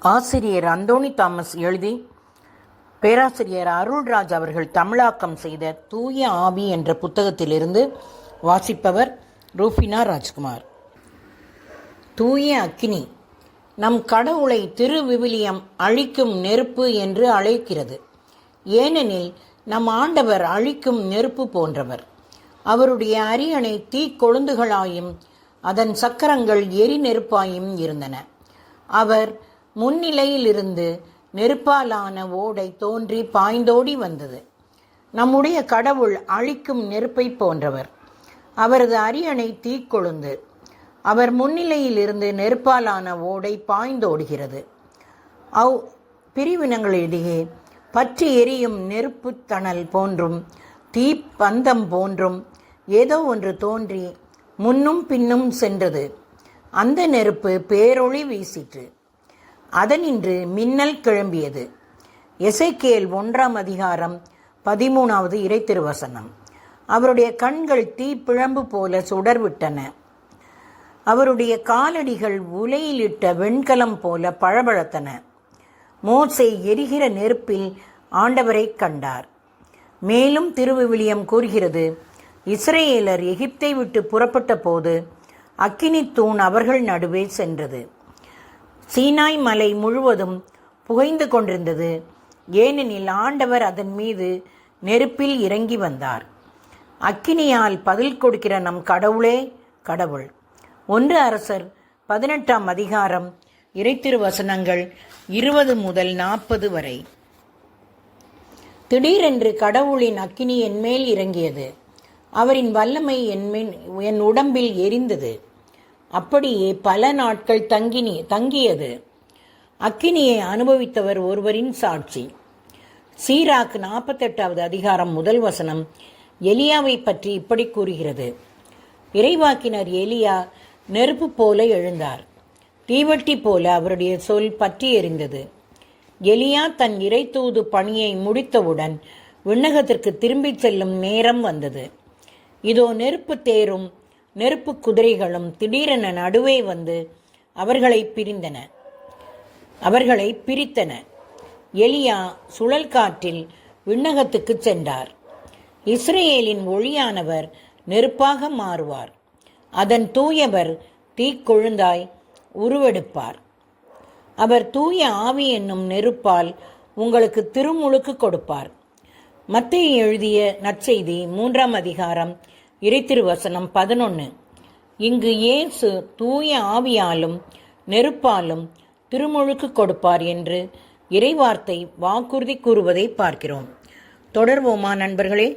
ஆசிரியர் அந்தோணி தாமஸ் எழுதி பேராசிரியர் அருள்ராஜ் அவர்கள் தமிழாக்கம் செய்த தூய ஆவி என்ற புத்தகத்திலிருந்து வாசிப்பவர் ரூஃபினா ராஜ்குமார். தூய அக்கினி நம் கடவுளை திருவிவிலியம் அழிக்கும் நெருப்பு என்று அழைக்கிறது. ஏனெனில் நம் ஆண்டவர் அழிக்கும் நெருப்பு போன்றவர். அவருடைய அரியணை தீ கொழுந்துகளாயும் அதன் சக்கரங்கள் எரி நெருப்பாயும் இருந்தன. அவர் முன்னிலையிலிருந்து நெருப்பாலான ஓடை தோன்றி பாய்ந்தோடி வந்தது. நம்முடைய கடவுள் அழிக்கும் நெருப்பை போன்றவர். அவரது அரியணை தீக்கொழுந்து அவர் முன்னிலையிலிருந்து நெருப்பாலான ஓடை பாய்ந்தோடுகிறது. அவ் பிரிவினங்களிடையே பற்றி எரியும் நெருப்பு தணல் போன்றும் தீப்பந்தம் போன்றும் ஏதோ ஒன்று தோன்றி முன்னும் பின்னும் சென்றது. அந்த நெருப்பு பேரொளி வீசிற்று. அதனின்று மின்னல் கிளம்பியது. எசைக்கேல் ஒன்றாம் அதிகாரம் பதிமூணாவது இறைத்திருவசனம். அவருடைய கண்கள் தீப்பிழம்பு போல சுடர்விட்டன. அவருடைய காலடிகள் உலையிலிட்ட வெண்கலம் போல பழபழத்தன. மோசை எரிகிற நெருப்பில் ஆண்டவரை கண்டார். மேலும் திருவிவிலியம் கூறுகிறது இஸ்ரேலர் எகிப்தை விட்டு புறப்பட்ட போது அக்கினி தூண் அவர்கள் நடுவே சென்றது. சீனாய் மலை முழுவதும் புகைந்து கொண்டிருந்தது. ஏனெனில் ஆண்டவர் அதன் மீது நெருப்பில் இறங்கி வந்தார். அக்கினியால் பதில் கொடுக்கிற நம் கடவுளே கடவுள். ஒன்று அரசர் பதினெட்டாம் அதிகாரம் இறைத்திருவசனங்கள் இருபது முதல் நாற்பது வரை. திடீரென்று கடவுளின் அக்கினி என்மேல் இறங்கியது. அவரின் வல்லமை என் என் உடம்பில் எரிந்தது. அப்படியே பல நாட்கள் தங்கினி தங்கியது. அக்கினியை அனுபவித்தவர் ஒருவரின் சாட்சி. சீராக் நாற்பத்தெட்டாவது அதிகாரம் முதல் வசனம் எலியாவை பற்றி இப்படி கூறுகிறது. இறைவாக்கினர் எலியா நெருப்பு போல எழுந்தார். தீவட்டி போல அவருடைய சொல் பற்றி எறிந்தது எலியா தன் இறை தூது பணியை முடித்தவுடன் விண்ணகத்திற்கு திரும்பிச் செல்லும் நேரம் வந்தது. இதோ நெருப்பு தேரும் நெருப்பு குதிரைகளும் திடீரென நடுவே வந்து அவர்களை பிரிந்தன. அவர்களை பிரித்தன. எலியா சுழல் காற்றில் விண்ணகத்துக்கு சென்றார். இஸ்ரேலின் ஒளியானவர் நெருப்பாக மாறுவார். அதன் தூயவர் தீக்கொழுந்தாய் உருவெடுப்பார். அவர் தூய ஆவி என்னும் நெருப்பால் உங்களுக்கு திருமுழுக்கு கொடுப்பார். மத்திய எழுதிய நற்செய்தி மூன்றாம் அதிகாரம் இறைத்திருவசனம் பதினொன்று இங்கு இயேசு தூய ஆவியாலும் நெருப்பாலும் திருமுழுக்கு கொடுப்பார் என்று இறைவார்த்தை வாக்குறுதி கூறுவதை பார்க்கிறோம். தொடர்வோமா நண்பர்களே?